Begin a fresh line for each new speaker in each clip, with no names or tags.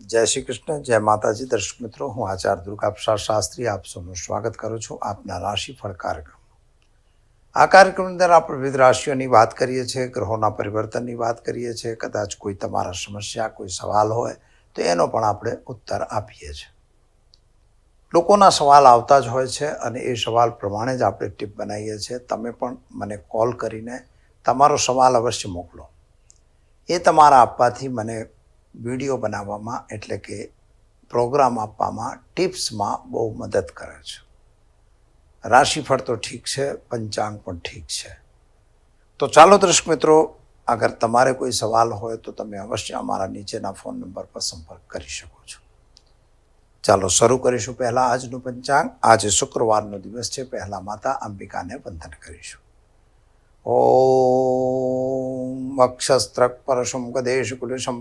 જય શ્રી કૃષ્ણ, જય માતાજી, દર્શક મિત્રો, હું આચાર્ય દુર્ગા પ્રસાદ શાસ્ત્રી, આપ સૌનું સ્વાગત કરું છું આપના રાશિફળ કાર્યક્રમ. આ કાર્યક્રમની અંદર આપણે વિવિધ રાશિઓની વાત કરીએ છીએ, ગ્રહોના પરિવર્તનની વાત કરીએ છીએ, કદાચ કોઈ તમારા સમસ્યા, કોઈ સવાલ હોય, તો એનો પણ આપણે ઉત્તર આપીએ છીએ. લોકોના સવાલ આવતા જ હોય છે અને એ સવાલ પ્રમાણે જ આપણે ટીપ બનાવીએ છીએ. તમે પણ મને કોલ કરીને તમારો સવાલ અવશ્ય મોકલો. એ તમારા આપવાથી મને વીડિયો બનાવવામાં એટલે કે પ્રોગ્રામ આપવામાં ટિપ્સમાં બહુ મદદ કરે છે. રાશિફળ તો ઠીક છે, પંચાંગ પણ ઠીક છે. તો ચાલો દર્શક મિત્રો, અગર તમારે કોઈ સવાલ હોય તો તમે અવશ્ય અમારા નીચેના ફોન નંબર પર સંપર્ક કરી શકો છો. ચાલો શરૂ કરીશું પહેલાં આજનું પંચાંગ. આજે શુક્રવારનો દિવસ છે. પહેલાં માતા અંબિકાને વંદન કરીશું.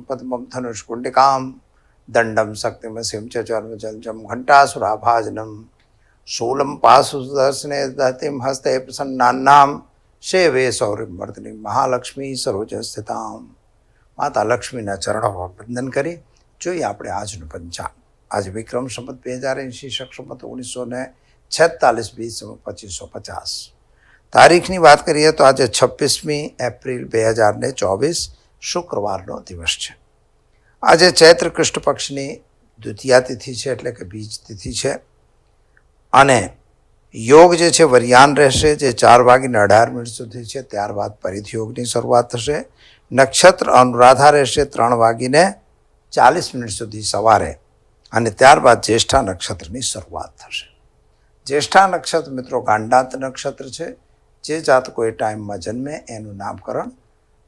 પદ્મમ ધનુષ્કુંડિકામ દંડમ શક્તિમસિમ ચ ચર્મ જલજમ ઘંટાસુરાભાજનમ શૂલમ પાસુ દર્શને દતિમ હસ્તે પ્રસન્નાનામ શેવે મહાલક્ષ્મી સરોજ સ્થિતામ માતા લક્ષ્મીના ચરણોમાં વંદન કરી જોઈએ આપણે આજનું પંચાંગ. આજે વિક્રમ સંમત બે હજાર એંશી, શક સંમત ઓગણીસો ને છેતાલીસ બીસ પચીસો પચાસ. તારીખની વાત કરીએ તો આજે છવ્વીસમી એપ્રિલ બે હજાર ને ચોવીસ શુક્રવારનો દિવસ છે. આજે ચૈત્ર કૃષ્ણ પક્ષની દ્વિતીયા તિથિ છે એટલે કે બીજ તિથિ છે. અને યોગ જે છે વરિયાન રહેશે, જે ચાર વાગીને અઢાર મિનિટ સુધી છે, ત્યારબાદ ફરીથી યોગની શરૂઆત થશે. નક્ષત્ર અનુરાધા રહેશે ત્રણ વાગીને ચાલીસ મિનિટ સુધી સવારે અને ત્યારબાદ જ્યેષ્ઠા નક્ષત્રની શરૂઆત થશે. જ્યેષ્ઠા નક્ષત્ર મિત્રો ગાંડાંત નક્ષત્ર છે. જે જાતકો એ ટાઈમમાં જન્મે એનું નામકરણ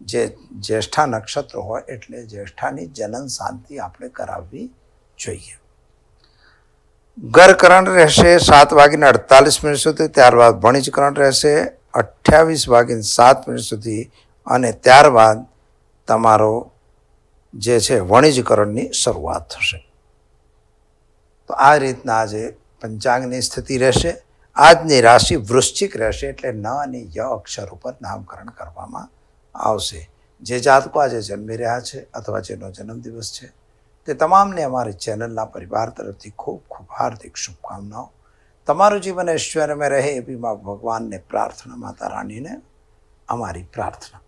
જે જ્યેષ્ઠા નક્ષત્ર હોય એટલે જ્યેષ્ઠાની જનન શાંતિ આપણે કરાવવી જોઈએ. ગરકરણ રહેશે સાત વાગીને અડતાલીસ મિનિટ સુધી, ત્યારબાદ વણિજકરણ રહેશે અઠ્યાવીસ વાગીને સાત મિનિટ સુધી અને ત્યારબાદ તમારો જે છે વણિજકરણની શરૂઆત થશે. તો આ રીતના આજે પંચાંગની સ્થિતિ રહેશે. આજની રાશિ વૃશ્ચિક રહેશે એટલે ન અને ય અક્ષર ઉપર નામકરણ કરવામાં આવશે. જે જાતકો આજે જન્મી રહ્યા છે અથવા જેનો જન્મદિવસ છે, તે તમામને અમારી ચેનલના પરિવાર તરફથી ખૂબ ખૂબ હાર્દિક શુભકામનાઓ. તમારું જીવન ઐશ્વર્યમય રહે એવી માં ભગવાનને પ્રાર્થના, માતા રાણીને અમારી પ્રાર્થના.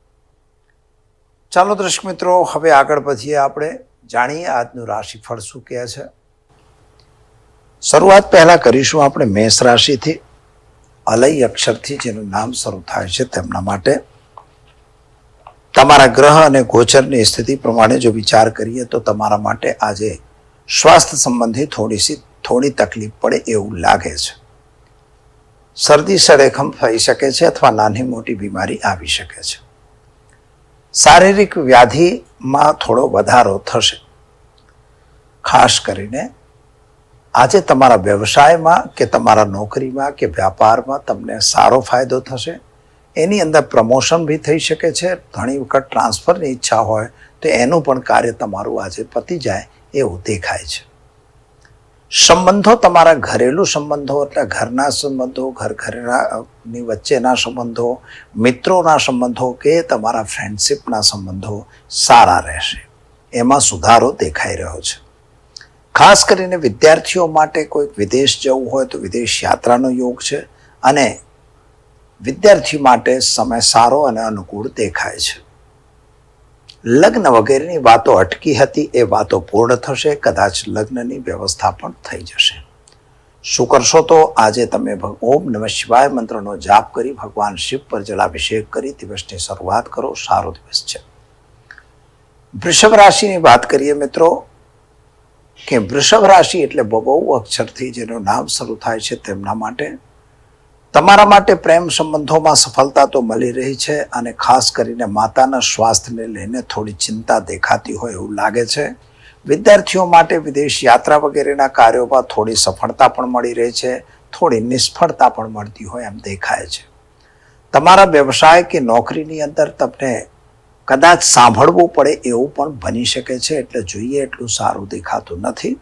ચાલો દર્શક મિત્રો, હવે આગળ વધીએ આપણે. જાણીએ આજનું રાશિફળ શું કહે છે? શરૂઆત પહેલા કરીશું આપણે મેષ રાશિથી. અલય અક્ષરથી જેનું નામ શરૂ થાય છે તેમના માટે. તમારા ગ્રહ અને ગોચરની સ્થિતિ પ્રમાણે જો વિચાર કરીએ તો તમારા માટે આજે સ્વાસ્થ્ય સંબંધી થોડી સી થોડી તકલીફ પડે એવું લાગે છે. શરદી સરેખમ થઈ શકે છે અથવા નાની મોટી બીમારી આવી શકે છે. શારીરિક વ્યાધિમાં થોડો વધારો થશે. ખાસ કરીને આજે તમારા વ્યવસાયમાં કે તમારા નોકરીમાં કે વ્યાપારમાં તમને સારો ફાયદો થશે. એની અંદર પ્રમોશન બી થઈ શકે છે. ઘણી વખત ટ્રાન્સફરની ઈચ્છા હોય તો એનું પણ કાર્ય તમારું આજે પતી જાય એવું દેખાય છે. સંબંધો તમારા ઘરેલું સંબંધો એટલે ઘરના સંબંધો, ઘર ઘરેની વચ્ચેના સંબંધો, મિત્રોના સંબંધો કે તમારા ફ્રેન્ડશીપના સંબંધો સારા રહેશે. એમાં સુધારો દેખાઈ રહ્યો છે. ખાસ કરીને વિદ્યાર્થીઓ માટે કોઈક વિદેશ જવું હોય તો વિદેશ યાત્રાનો યોગ છે અને વિદ્યાર્થી માટે સમય સારો અને અનુકૂળ દેખાય છે. લગ્ન વગેરેની વાતો અટકી હતી, એ વાતો પૂર્ણ થશે, કદાચ લગ્નની વ્યવસ્થા પણ થઈ જશે. શું કરશો તો? આજે તમે ઓમ નમઃ શિવાય મંત્રનો જાપ કરી ભગવાન શિવ પર જલાભિષેક કરી દિવસની શરૂઆત કરો. સારો દિવસ છે. વૃષભ રાશિની વાત કરીએ મિત્રો કે વૃષભ રાશિ એટલે બહુ અક્ષરથી જેનું નામ શરૂ થાય છે તેમના માટે. તમારા માટે પ્રેમ સંબંધોમાં સફળતા તો મળી રહી છે અને ખાસ કરીને માતાના સ્વાસ્થ્યને લઈને થોડી ચિંતા દેખાતી હોય એવું લાગે છે. વિદ્યાર્થીઓ માટે વિદેશ યાત્રા વગેરેના કાર્યોમાં થોડી સફળતા પણ મળી રહી છે, થોડી નિષ્ફળતા પણ મળતી હોય એમ દેખાય છે. તમારા વ્યવસાય કે નોકરીની અંદર તમને કદાચ સાંભળવું પડે એવું પણ બની શકે છે, એટલે જોઈએ એટલું સારું દેખાતું નથી.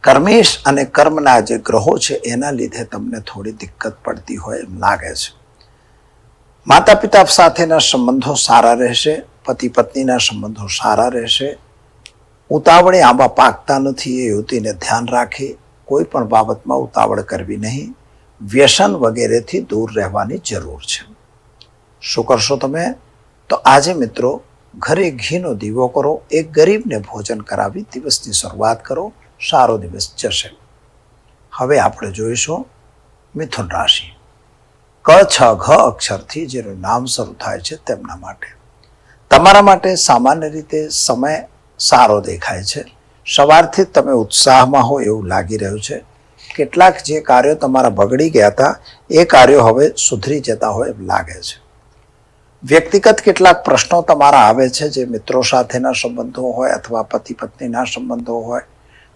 કર્મેશ અને કર્મના જે ગ્રહો છે, એના લીધે તમને થોડી દિક્કત પડતી હોય એમ લાગે છે. માતા પિતા સાથેના સંબંધો સારા રહેશે, પતિ પત્નીના સંબંધો સારા રહેશે. ઉતાવળે આંબા પાકતા નથી એ યુવતીને ધ્યાન રાખી, કોઈ પણ બાબતમાં ઉતાવળ કરવી નહીં. વ્યસન વગેરેથી દૂર રહેવાની જરૂર છે. શું કરશો તમે? તો આજે મિત્રો ઘરે ઘીનો દીવો કરો, એક ગરીબને ભોજન કરાવી દિવસની શરૂઆત કરો, સારો દિવસ જશે. હવે આપણે જોઈશું મિથુન રાશિ. ક, છ, ઘ અક્ષરથી જેનું નામ શરૂ થાય છે તેમના માટે. તમારા માટે સામાન્ય રીતે સમય સારો દેખાય છે. સવારથી તમે ઉત્સાહમાં હો એવું લાગી રહ્યું છે. કેટલાક જે કાર્યો તમારા બગડી ગયા હતા, એ કાર્યો હવે સુધરી જતા હોય એમ લાગે છે. વ્યક્તિગત કેટલાક પ્રશ્નો તમારા આવે છે, જે મિત્રો સાથેના સંબંધો હોય અથવા પતિ પત્નીના સંબંધો હોય,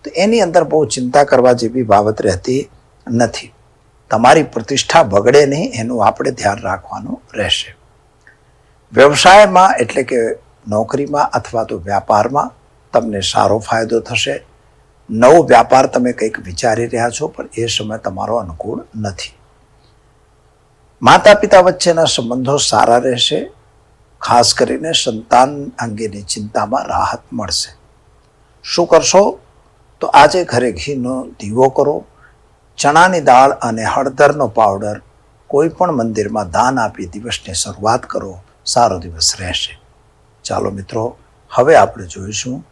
તો એની અંદર બહુ ચિંતા કરવા જેવી બાબત રહેતી નથી. તમારી પ્રતિષ્ઠા બગડે નહીં, એનું આપણે ધ્યાન રાખવાનું રહેશે. વ્યવસાયમાં એટલે કે નોકરીમાં અથવા તો વ્યાપારમાં તમને સારો ફાયદો થશે. નવો વ્યાપાર તમે કંઈક વિચારી રહ્યા છો, પણ એ સમય તમારો અનુકૂળ નથી. માતા પિતા વચ્ચેના સંબંધો સારા રહેશે. ખાસ કરીને સંતાન અંગેની ચિંતામાં રાહત મળશે. શું કરશો? તો આજે ઘરે ઘીનો દીવો કરો. ચણાની દાળ અને હળદરનો પાવડર કોઈ પણ મંદિરમાં દાન આપી દિવસની શરૂઆત કરો. સારો દિવસ રહેશે. ચાલો મિત્રો, હવે આપણે જોઈશું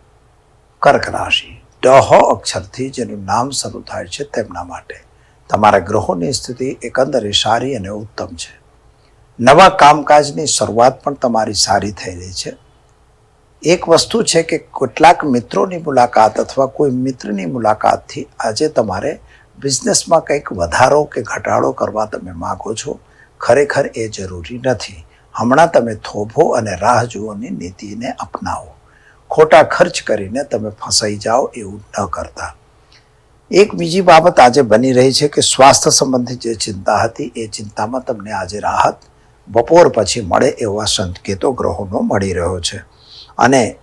કર્ક રાશિ. ડહો અક્ષરથી જેનું નામ શરૂ થાય છે તેમના માટે. તમારા ગ્રહોની સ્થિતિ એકંદરે સારી અને ઉત્તમ છે. નવા કામકાજની શરૂઆત પણ તમારી સારી થઈ રહી છે. એક વસ્તુ છે કે કેટલાક મિત્રોની મુલાકાત અથવા કોઈ મિત્રની મુલાકાતથી આજે તમારે બિઝનેસમાં કંઈક વધારો કે ઘટાડો કરવા તમે માગો છો, ખરેખર એ જરૂરી નથી. હમણાં તમે થોભો અને રાહ જુઓની નીતિને અપનાવો. ખોટા ખર્ચ કરીને તમે ફસાઈ જાઓ એવું ન કરતા. એક બીજી બાબત આજે બની રહી છે કે સ્વાસ્થ્ય સંબંધિત જે ચિંતા હતી, એ ચિંતામાં તમને આજે રાહત બપોર પછી મળે એવા સંકેતો ગ્રહોનો મળી રહ્યો છે. અને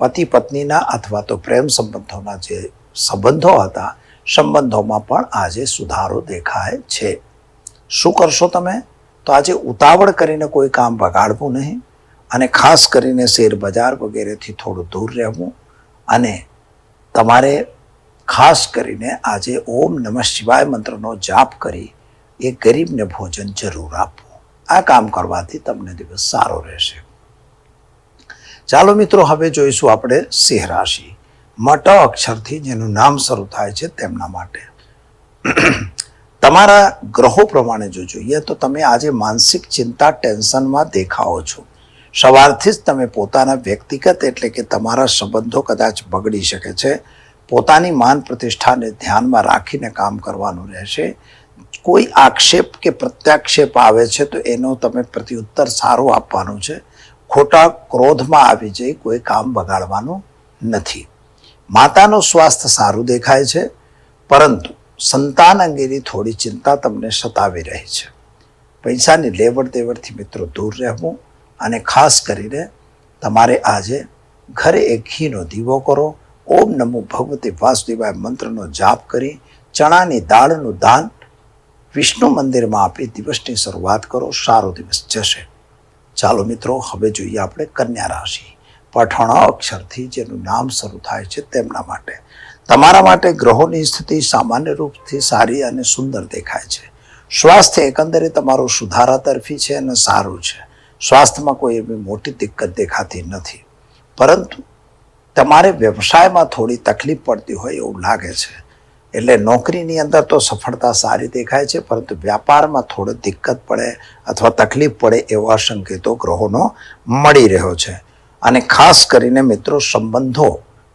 પતિ પત્નીના અથવા તો પ્રેમ સંબંધોના જે સંબંધો હતા, સંબંધોમાં પણ આજે સુધારો દેખાય છે. શું કરશો તમે? તો આજે ઉતાવળ કરીને કોઈ કામ બગાડવું નહીં અને ખાસ કરીને શેર બજાર વગેરેથી થોડું દૂર રહેવું અને તમારે ખાસ કરીને આજે ઓમ નમઃ શિવાય મંત્રનો જાપ કરી એ ગરીબને ભોજન જરૂર આપવું. આ કામ કરવાથી તમને દિવસ સારો રહેશે. ચાલો મિત્રો, હવે જોઈશું આપણે સિંહ રાશિ. મટ અક્ષરથી જેનું નામ શરૂ થાય છે તેમના માટે. તમારા ગ્રહો પ્રમાણે જો જોઈએ તો તમે આજે માનસિક ચિંતા, ટેન્શનમાં દેખાઓ છો. સવારથી જ તમે પોતાના વ્યક્તિગત એટલે કે તમારા સંબંધો કદાચ બગડી શકે છે. પોતાની માન પ્રતિષ્ઠાને ધ્યાનમાં રાખીને કામ કરવાનું રહેશે. કોઈ આક્ષેપ કે પ્રત્યાક્ષેપ આવે છે તો એનો તમે પ્રત્યુત્તર સારો આપવાનું છે. ખોટા ક્રોધમાં આવી જઈ કોઈ કામ બગાડવાનું નથી. માતાનું સ્વાસ્થ્ય સારું દેખાય છે, પરંતુ સંતાન અંગેની થોડી ચિંતા તમને સતાવી રહી છે. પૈસાની લેવડ દેવડથી મિત્રો દૂર રહેવું અને ખાસ કરીને તમારે આજે ઘરે એક ઘીનો દીવો કરો ઓમ નમો ભગવતી વાસુદેવાય મંત્રનો જાપ કરી, ચણાની દાળનું દાન વિષ્ણુ મંદિરમાં આપી દિવસની શરૂઆત કરો, સારો દિવસ જશે. ચાલો મિત્રો, હવે જોઈએ આપણે કન્યા રાશિ. પઠણ અક્ષરથી જેનું નામ શરૂ થાય છે તેમના માટે. તમારા માટે ગ્રહોની સ્થિતિ સામાન્ય રૂપથી સારી અને સુંદર દેખાય છે. સ્વાસ્થ્ય એકંદરે તમારું સુધારા તરફી છે અને સારું છે. સ્વાસ્થ્યમાં કોઈ એવી મોટી દિક્કત દેખાતી નથી. પરંતુ તમારે વ્યવસાયમાં થોડી તકલીફ પડતી હોય એવું લાગે છે. એટલે નોકરીની અંદર તો સફળતા સારી દેખાય છે, પરંતુ વ્યાપારમાં થોડો દિક્કત પડે અથવા તકલીફ પડે એવા સંકેતો ગ્રહોનો મળી રહ્યો છે. અને ખાસ કરીને મિત્રો, સંબંધો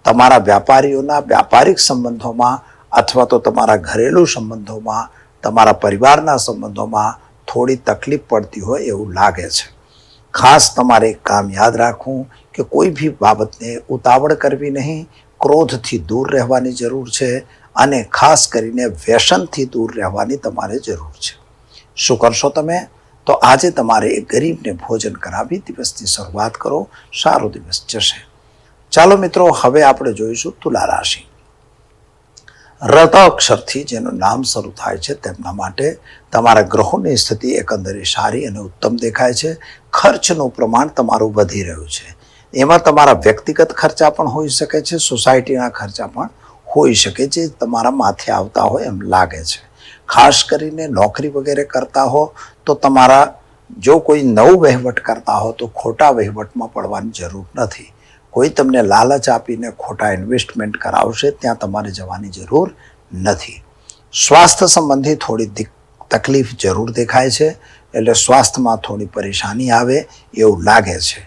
તમારા વ્યાપારીઓના વ્યાપારિક સંબંધોમાં અથવા તો તમારા ઘરેલું સંબંધોમાં, તમારા પરિવારના સંબંધોમાં થોડી તકલીફ પડતી હોય એવું લાગે છે. ખાસ તમારે એક કામ યાદ રાખવું કે કોઈ બી બાબતને ઉતાવળ કરવી નહીં, ક્રોધથી દૂર રહેવાની જરૂર છે અને ખાસ કરીને વ્યસનથી દૂર રહેવાની તમારે જરૂર છે. શું કરશો તમે? તો આજે તમારે એ ગરીબને ભોજન કરાવી, દિવસની શરૂઆત કરો, સારો દિવસ જશે. ચાલો મિત્રો, હવે આપણે જોઈશું તુલા રાશિ. રત અક્ષરથી જેનું નામ શરૂ થાય છે તેમના માટે તમારા ગ્રહોની સ્થિતિ એકંદરે સારી અને ઉત્તમ દેખાય છે. ખર્ચનું પ્રમાણ તમારું વધી રહ્યું છે. એમાં તમારા વ્યક્તિગત ખર્ચા પણ હોઈ શકે છે, સોસાયટીના ખર્ચા પણ હોઈ શકે છે, તમારા માથે આવતા હોય એમ લાગે છે. ખાસ કરીને નોકરી વગેરે કરતા હો તો તમારા જો કોઈ નવું વહીવટ કરતા હો તો ખોટા વહીવટમાં પડવાની જરૂર નથી. કોઈ તમને લાલચ આપીને ખોટા ઇન્વેસ્ટમેન્ટ કરાવશે ત્યાં તમારે જવાની જરૂર નથી. સ્વાસ્થ્ય સંબંધી થોડી તકલીફ જરૂર દેખાય છે, એટલે સ્વાસ્થ્યમાં થોડી પરેશાની આવે એવું લાગે છે.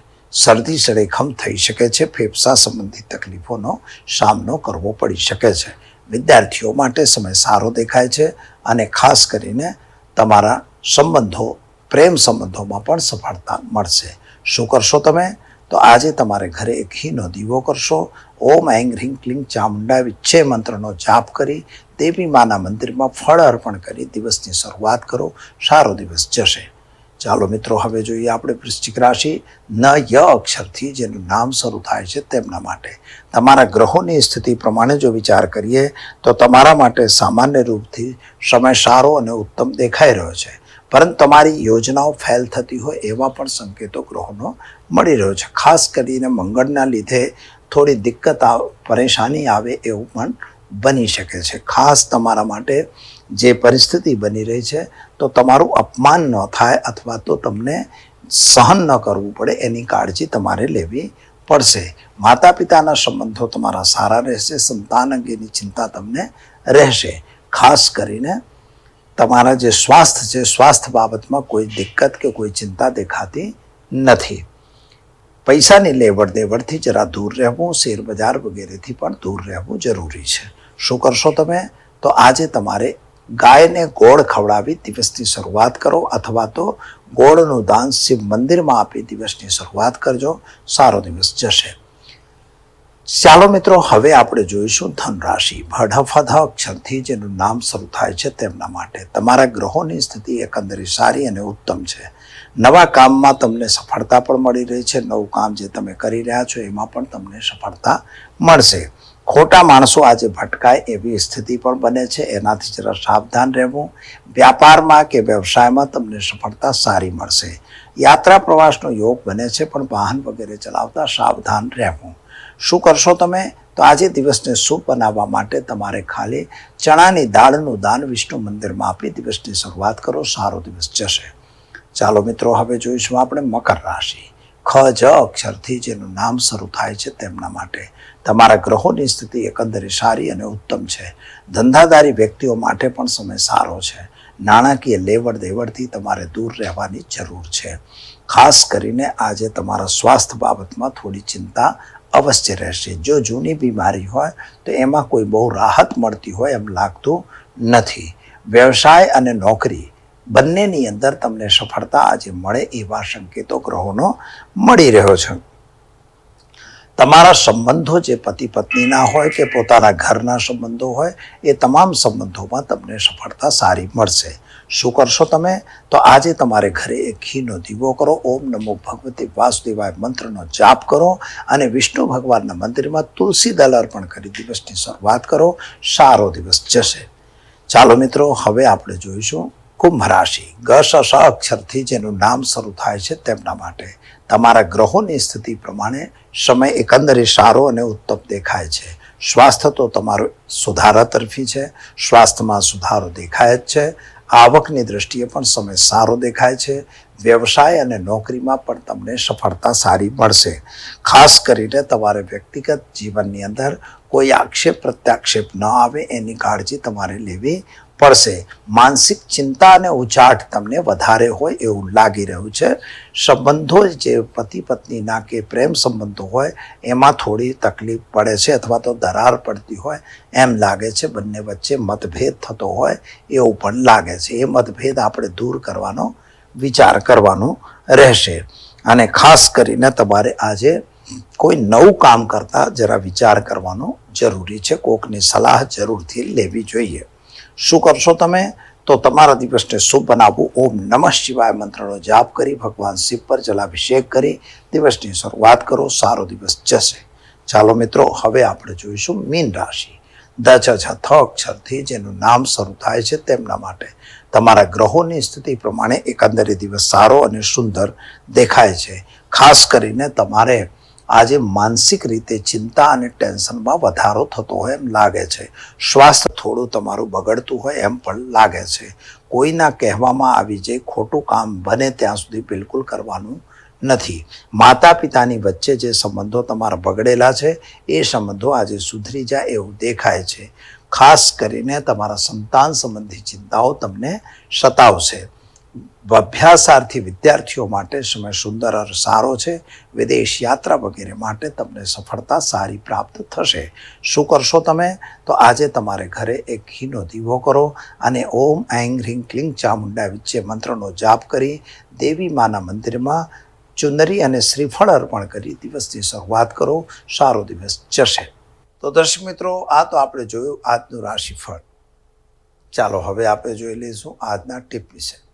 શરદી સળેખમ થઈ શકે છે. ફેફસા સંબંધી તકલીફોનો સામનો કરવો પડી શકે છે. વિદ્યાર્થીઓ માટે સમય સારો દેખાય છે અને ખાસ કરીને તમારા સંબંધો, પ્રેમ સંબંધોમાં પણ સફળતા મળશે. શું કરશો તમે? તો આજે તમારે ઘરે એક ઘીનો દીવો કરશો. ઓમ એંગ હ્રીં ક્લિંગ ચામુંડા વિચ્છે મંત્રનો જાપ કરી દેવી માના મંદિરમાં ફળ અર્પણ કરી દિવસની શરૂઆત કરો. સારો દિવસ જશે. ચાલો મિત્રો, હવે જોઈએ આપણે વૃશ્ચિક રાશિ. ન ય અક્ષરથી જેનું નામ શરૂ થાય છે તેમના માટે. તમારા ગ્રહોની સ્થિતિ પ્રમાણે જો વિચાર કરીએ, તો તમારા માટે સામાન્ય રૂપથી સમય સારો અને ઉત્તમ દેખાઈ રહ્યો છે. પરંતુ તમારી યોજનાઓ ફેલ થતી હોય એવા પણ સંકેતો ગ્રહોનો મળી રહ્યો છે. ખાસ કરીને મંગળના લીધે થોડી દિક્કત પરેશાની આવે એવું પણ બની શકે છે. ખાસ તમારા માટે જે પરિસ્થિતિ બની રહી છે, તો તમારું અપમાન ન થાય અથવા તો તમને સહન ન કરવું પડે, એની કાળજી તમારે લેવી પડશે. માતા પિતાના સંબંધો તમારા સારા રહેશે, સંતાન અંગેની ચિંતા તમને રહેશે. ખાસ કરીને તમારા જે સ્વાસ્થ્ય છે, સ્વાસ્થ્ય બાબતમાં કોઈ દિક્કત કે કોઈ ચિંતા દેખાતી નથી. પૈસાની લેવડ દેવડથી જરા દૂર રહેવું શેર બજાર વગેરેથી પણ દૂર રહેવું જરૂરી છે. શું કરશો તમે? તો આજે તમારે ગાયને ગોળ ખવડાવી દિવસની શરૂઆત કરો અથવા તો ગોળનું દાન શિવ મંદિરમાં આપી દિવસની શરૂઆત કરજો. સારો દિવસ જશે. ચાલો મિત્રો, હવે આપણે જોઈશું ધન રાશિ ભડફધ અક્ષરથી જેનું નામ શરૂ થાય છે તેમના માટે. તમારા ગ્રહોની સ્થિતિ એકંદરે સારી અને ઉત્તમ છે. નવા કામમાં તમને સફળતા પણ મળી રહી છે. નવું કામ જે તમે કરી રહ્યા છો એમાં પણ તમને સફળતા મળશે. ખોટા માણસો આજે ભટકાય એવી સ્થિતિ પણ બને છે. એનાથી જરા સાવધાન રહેવું. વ્યાપારમાં કે વ્યવસાયમાં તમને સફળતા સારી મળશે. યાત્રા પ્રવાસનો યોગ બને છે, પણ વાહન વગેરે ચલાવતા સાવધાન રહેવું. શું કરશો તમે? તો આજે દિવસને શુભ બનાવવા માટે તમારે ખાલી ચણાની દાળનું દાન વિષ્ણુ મંદિરમાં આપી દિવસની શરૂઆત કરો, સારો દિવસ જશે. ચાલો મિત્રો, હવે જોઈશું આપણે મકર રાશિ. ખ, જ અક્ષરથી જેનું નામ શરૂ થાય છે તેમના માટે. તમારા ગ્રહોની સ્થિતિ એકંદરે સારી અને ઉત્તમ છે. ધંધાદારી વ્યક્તિઓ માટે પણ સમય સારો છે. નાણાકીય લેવડ દેવડથી તમારે દૂર રહેવાની જરૂર છે. ખાસ કરીને આજે તમારા સ્વાસ્થ્ય બાબતમાં થોડી ચિંતા અવશ્ય રહેશે. જો જૂની બીમારી હોય, તો એમાં કોઈ બહુ રાહત મળતી હોય એમ લાગતું નથી. વ્યવસાય અને નોકરી બંનેની અંદર તમને સફળતા આજે મળે એવા સંકેતો ગ્રહોનો મળી રહ્યો છે. તમારા સંબંધો જે પતિ પત્નીના હોય કે પોતાના ઘરના સંબંધો હોય, એ તમામ સંબંધોમાં તમને સફળતા સારી મળશે. શું કરશો તમે? તો આજે તમારે ઘરે એક ઘીનો દીવો કરો. ઓમ નમો ભગવતી વાસુદેવાય મંત્રનો જાપ કરો અને વિષ્ણુ ભગવાનના મંદિરમાં તુલસી દલ અર્પણ કરી દિવસની શરૂઆત કરો. સારો દિવસ જશે. ચાલો મિત્રો, હવે આપણે જોઈશું કુંભ રાશિ ગ સ સ અક્ષરથી જેનું નામ શરૂ થાય છે તેમના માટે. તમારા ગ્રહોની સ્થિતિ પ્રમાણે સમય એકંદરે સારો અને ઉત્તમ દેખાય છે. સ્વાસ્થ્ય તો તમારું સુધારા તરફી છે. સ્વાસ્થ્યમાં સુધારો દેખાય જ છે. આવકની દ્રષ્ટિએ પણ સમય સારો દેખાય છે. વ્યવસાય અને નોકરીમાં પણ તમને સફળતા સારી મળશે. ખાસ કરીને તમારે વ્યક્તિગત જીવનની અંદર કોઈ આક્ષેપ પ્રત્યાક્ષેપ ન આવે, એની કાળજી તમારે લેવી પડશે. માનસિક ચિંતા અને ઉચાટ તમને વધારે હોય એવું લાગી રહ્યું છે. સંબંધો જે પતિ પત્નીના કે પ્રેમ સંબંધો હોય, એમાં થોડી તકલીફ પડે છે અથવા તો દરાર પડતી હોય, એમ લાગે છે. બંને વચ્ચે મતભેદ થતો હોય એવું પણ લાગે છે. એ મતભેદ આપણે દૂર કરવાનો વિચાર કરવાનો રહેશે. અને ખાસ કરીને તમારે આજે કોઈ નવું કામ કરતાં જરા વિચાર કરવાનો જરૂરી છે. કોકની સલાહ જરૂરથી લેવી જોઈએ. શું કરશો તમે? તો તમારા દિવસને શુભ બનાવવું ઓમ નમઃ શિવાય. મંત્રનો જાપ કરી, ભગવાન શિવ પર જલાભિષેક કરી, દિવસની શરૂઆત કરો. સારો દિવસ જશે. ચાલો મિત્રો, હવે આપણે જોઈશું મીન રાશિ. દ છ છ થ અક્ષરથી જેનું નામ શરૂ થાય છે તેમના માટે. તમારા ગ્રહોની સ્થિતિ પ્રમાણે એકંદરે દિવસ સારો અને સુંદર દેખાય છે. ખાસ કરીને તમારે આજે માનસિક રીતે ચિંતા અને ટેન્શનમાં વધારો થતો હોય એમ લાગે છે. સ્વાસ્થ્ય થોડું તમારું બગડતું હોય એમ પણ લાગે છે. કોઈના કહેવામાં આવી જે ખોટું કામ બને ત્યાં સુધી બિલકુલ કરવાનું નથી. માતા પિતાની વચ્ચે જે સંબંધો તમારા બગડેલા છે, એ સંબંધો આજે સુધરી જાય એવું દેખાય છે. ખાસ કરીને તમારા સંતાન સંબંધી ચિંતાઓ તમને સતાવશે. અભ્યાસાર્થી વિદ્યાર્થીઓ માટે સમય સુંદર સારો છે. વિદેશ યાત્રા વગેરે માટે તમને સફળતા સારી પ્રાપ્ત થશે. શું કરશો તમે? તો આજે તમારે ઘરે એક ઘીનો દીવો કરો અને ઓમ એંગ હ્રીં ક્લિંગ ચામુંડા વિચ્ચે મંત્રનો જાપ કરી દેવી માના મંદિરમાં ચુંદરી અને શ્રીફળ અર્પણ કરી દિવસની શરૂઆત કરો. સારો દિવસ જશે. તો દર્શક મિત્રો, આ તો આપણે જોયું આજનું રાશિફળ. ચાલો હવે આપણે જોઈ લઈશું આજના ટીપ વિશે.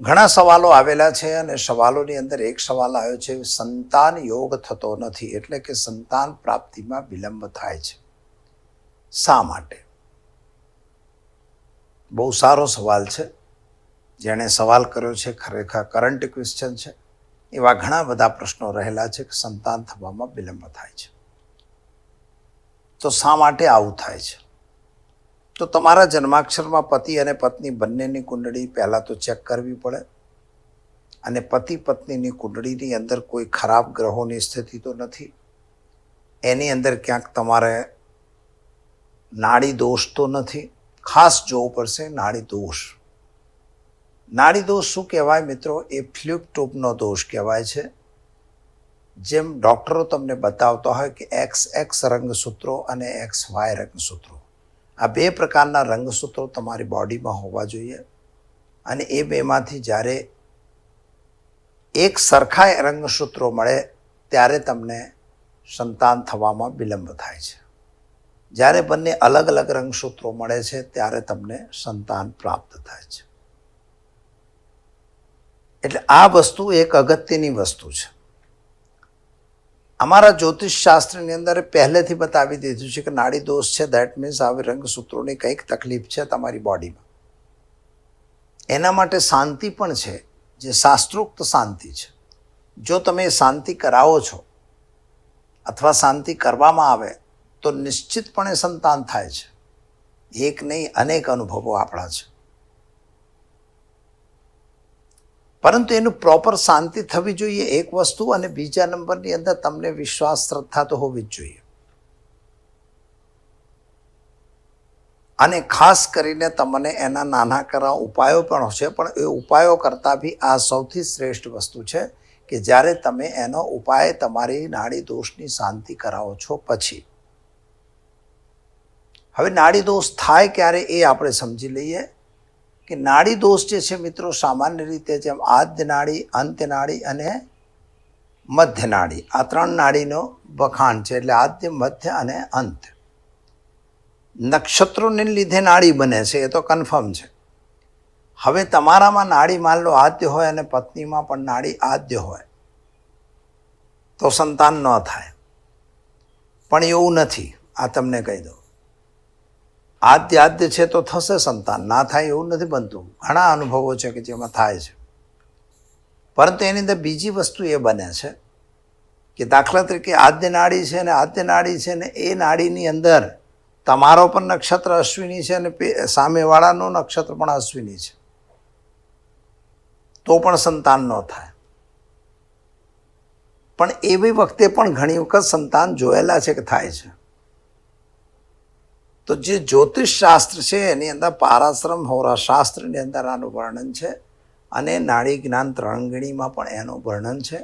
ઘણા સવાલો આવેલા છે અને સવાલોની અંદર એક સવાલ આવ્યો છે, સંતાન યોગ થતો નથી એટલે કે સંતાન પ્રાપ્તિમાં વિલંબ થાય છે. શા માટે? બહુ સારો સવાલ છે. જેણે સવાલ કર્યો છે, ખરેખર કરંટ ક્વેશ્ચન છે. એવા ઘણા બધા પ્રશ્નો રહેલા છે કે સંતાન થવામાં વિલંબ થાય છે. તો શા માટે આવું થાય છે? તો તમારા જન્માક્ષરમાં પતિ અને પત્ની બંનેની કુંડળી પહેલાં તો ચેક કરવી પડે. અને પતિ પત્નીની કુંડળીની અંદર કોઈ ખરાબ ગ્રહોની સ્થિતિ તો નથી. એની અંદર ક્યાંક તમારે નાડી દોષ તો નથી. ખાસ જોવું પડશે નાડી દોષ. નાડી દોષ શું કહેવાય મિત્રો? એ ફ્લ્યુક ટોપનો દોષ કહેવાય છે. જેમ ડૉક્ટરો તમને બતાવતા હોય કે એક્સ એક્સ રંગસૂત્રો અને એક્સ વાય રંગસૂત્રો. આ બે પ્રકારના રંગસૂત્રો તમારી બોડીમાં હોવા જોઈએ. અને એ બેમાંથી જ્યારે એક સરખા રંગસૂત્રો મળે, ત્યારે તમને સંતાન થવામાં વિલંબ થાય છે. જ્યારે બંને અલગ અલગ રંગસૂત્રો મળે છે, ત્યારે તમને સંતાન પ્રાપ્ત થાય છે. એટલે આ વસ્તુ એક અગત્યની વસ્તુ છે. અમારા જ્યોતિષ શાસ્ત્રની અંદર પહેલેથી બતાવી દીધું છે કે નાડી દોષ છે દેટ મીન્સ આવી રંગસૂત્રોની કંઈક તકલીફ છે તમારી બોડીમાં એના માટે શાંતિ પણ છે, જે શાસ્ત્રોક્ત શાંતિ છે. જો તમે શાંતિ કરાવો છો અથવા શાંતિ કરવામાં આવે, તો નિશ્ચિતપણે સંતાન થાય છે. એક નહીં, અનેક અનુભવો આપણા છે. પરંતુ એનું પ્રોપર શાંતિ થવી જોઈએ એક વસ્તુ અને બીજા નંબરની અંદર તમને વિશ્વાસ શ્રદ્ધા તો હોવી જ જોઈએ. અને ખાસ કરીને તમને એના નાના કરા ઉપાયો પણ છે, પણ એ ઉપાયો કરતાં બી આ સૌથી શ્રેષ્ઠ વસ્તુ છે કે જ્યારે તમે એનો ઉપાય તમારી નાડી દોષની શાંતિ કરાવો છો પછી. હવે નાડી દોષ થાય ક્યારે એ આપણે સમજી લઈએ. કે નાડી દોષ જે છે મિત્રો, સામાન્ય રીતે જેમ આદ્ય નાડી, અંત્ય નાડી અને મધ્ય નાડી. આ ત્રણ નાડીનો વખાણ છે એટલે આદ્ય, મધ્ય અને અંત. નક્ષત્રોને લીધે નાડી બને છે, એ તો કન્ફર્મ છે. હવે તમારામાં નાડી માન લો આદ્ય હોય અને પત્નીમાં પણ નાડી આદ્ય હોય, તો સંતાન ન થાય. પણ એવું નથી, આ તમને કહી દઉં. આદ્ય આદ્ય છે તો થશે સંતાન. ના થાય એવું નથી બનતું. ઘણા અનુભવો છે કે જેમાં થાય છે. પરંતુ એની અંદર બીજી વસ્તુ એ બને છે કે દાખલા તરીકે આદ્ય નાડી છે ને આદ્ય નાડી છે ને એ નાડીની અંદર તમારો પણ નક્ષત્ર અશ્વિની છે અને સામેવાળાનું નક્ષત્ર પણ અશ્વિની છે. તો પણ સંતાન ન થાય. પણ એવી વખતે પણ ઘણી વખત સંતાન જોયેલા છે કે થાય છે. તો જે જ્યોતિષ શાસ્ત્ર છે, એની અંદર પારાશ્રમ હોરા શાસ્ત્રની અંદર આનું વર્ણન છે અને નાડી જ્ઞાન ત્રણગણીમાં પણ એનું વર્ણન છે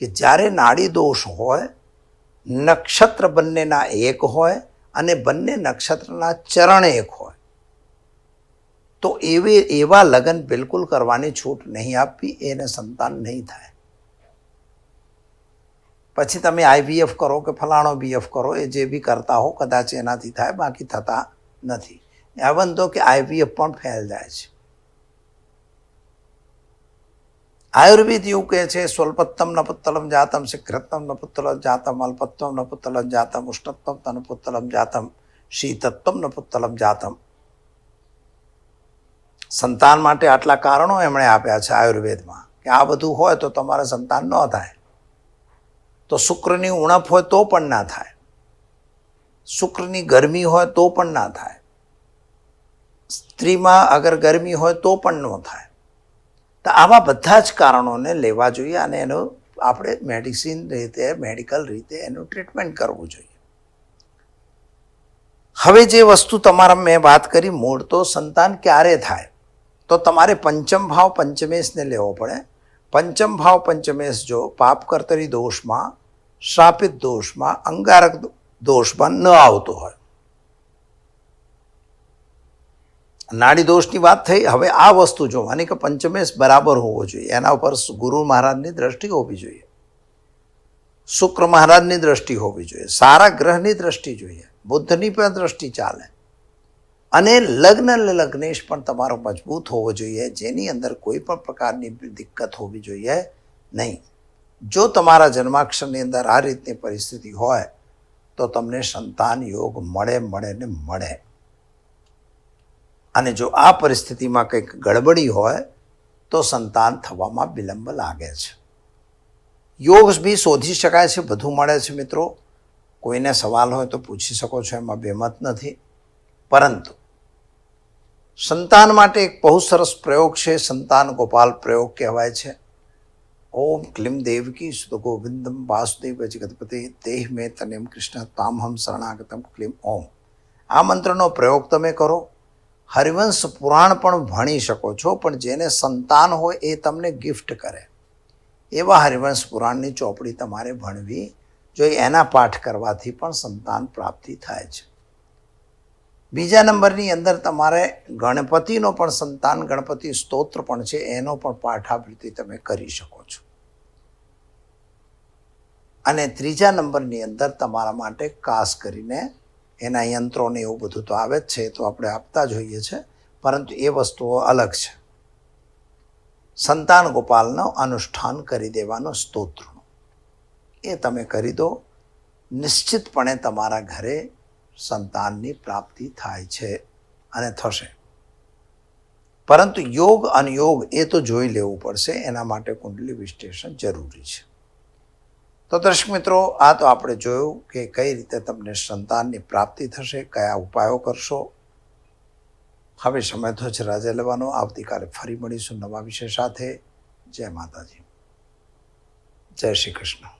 કે જ્યારે નાડી દોષ હોય, નક્ષત્ર બંનેના એક હોય અને બંને નક્ષત્રના ચરણ એક હોય, તો એવી, એવા લગ્ન બિલકુલ કરવાની છૂટ નહીં આપવી, એને સંતાન નહીં થાય. પછી તમે આઈવીએફ કરો કે ફલાણો બીએફ કરો, એ જે બી કરતા હો, કદાચ એનાથી થાય, બાકી થતા નથી. એવન તો કે આઈવીએફ પણ ફેલ જાય છે. આયુર્વેદ એવું કહે છે, સ્વલ્પત્તમ નપુત્તલમ જાતમ, શીઘ્રત્તમ નપુત્તલમ જાતમ અલ્પત્વમ નપુત્તલમ જાતમ ઉષ્ણત્વમ તનુપુત્તલમ જાતમ શીતત્વમ નપુત્તલમ જાતમ. સંતાન માટે આટલા કારણો એમણે આપ્યા છે આયુર્વેદમાં. કે આ બધું હોય તો તમારે સંતાન ન થાય. તો શુક્રની ઉણપ હોય તો પણ ના થાય. શુક્રની ગરમી હોય તો પણ ના થાય. સ્ત્રીમાં અગર ગરમી હોય તો પણ ન થાય. તો આવા બધા જ કારણોને લેવા જોઈએ અને એનો આપણે મેડિસિન રીતે, મેડિકલ રીતે એનું ટ્રીટમેન્ટ કરવું જોઈએ. હવે જે વસ્તુ તમારા મેં વાત કરી, મૂળ તો સંતાન ક્યારે થાય? તો તમારે પંચમ ભાવ પંચમેશને લેવો પડે. પંચમ ભાવ પંચમેશ જો પાપ કર્તરી દોષમાં શ્રાપિત દોષમાં, અંગારક દોષમાં ન આવતો હોય. નાડી દોષની વાત થઈ, હવે આ વસ્તુ જોવાની કે પંચમેશ બરાબર હોવો જોઈએ. એના ઉપર ગુરુ મહારાજની દ્રષ્ટિ હોવી જોઈએ. શુક્ર મહારાજની દ્રષ્ટિ હોવી જોઈએ. સારા ગ્રહની દ્રષ્ટિ જોઈએ. બુદ્ધની પણ દ્રષ્ટિ ચાલે. અને લગ્ન લગ્નેશ પણ તમારો મજબૂત હોવો જોઈએ. જેની અંદર કોઈ પણ પ્રકારની દિક્કત હોવી જોઈએ નહીં. જો તમારા જન્માક્ષરની અંદર આ રીતની પરિસ્થિતિ હોય, તો તમને સંતાન યોગ મળે મળે ને મળે. અને જો આ પરિસ્થિતિમાં કંઈક ગડબડી હોય, તો સંતાન થવામાં વિલંબ લાગે છે. યોગ બી શોધી શકાય છે, બધું મળે છે મિત્રો. કોઈને સવાલ હોય તો પૂછી શકો છો, એમાં બેમત નથી. પરંતુ સંતાન માટે એક બહુ સરસ પ્રયોગ છે, સંતાન ગોપાલ પ્રયોગ કહેવાય છે. ઓમ ક્લીમ દેવકી સુત ગોવિંદમ વાસુદેવ જગતપતિ દેહ મે તનેમ કૃષ્ણ તામહમ શરણાગતમ ક્લીમ ઓમ આ મંત્રનો પ્રયોગ તમે કરો। હરિવંશ પુરાણ પણ ભણી શકો છો, પણ જેને સંતાન હોય એ તમને ગિફ્ટ કરે. એવા હરિવંશ પુરાણની ચોપડી તમારે ભણવી જો એના પાઠ કરવાથી પણ સંતાન પ્રાપ્તિ થાય છે. બીજા નંબરની અંદર તમારે ગણપતિનો પણ સંતાન, ગણપતિ સ્તોત્ર પણ છે, એનો પણ પાઠાવૃત્તિ તમે કરી શકો છો. અને ત્રીજા નંબરની અંદર તમારા માટે ખાસ કરીને એના યંત્રોને એવું બધું તો આવે જ છે તો આપણે આપતા જ હોઈએ છે, પરંતુ એ વસ્તુઓ અલગ છે. સંતાન ગોપાલનો અનુષ્ઠાન કરી દેવાનો સ્તોત્રનો. એ તમે કરી દો. નિશ્ચિતપણે તમારા ઘરે સંતાનની પ્રાપ્તિ થાય છે અને થશે. પરંતુ યોગ, અનયોગ એ તો જોઈ લેવું પડશે, એના માટે કુંડલી વિશ્લેષણ જરૂરી છે. તો દર્શક મિત્રો, આ તો આપણે જોયું કે કઈ રીતે તમને સંતાનની પ્રાપ્તિ થશે, કયા ઉપાયો કરશો. હવે સમય તો છે રાજા લેવાનો. આવતીકાલે ફરી મળીશું નવા વિષય સાથે. જય માતાજી. જય શ્રી કૃષ્ણ.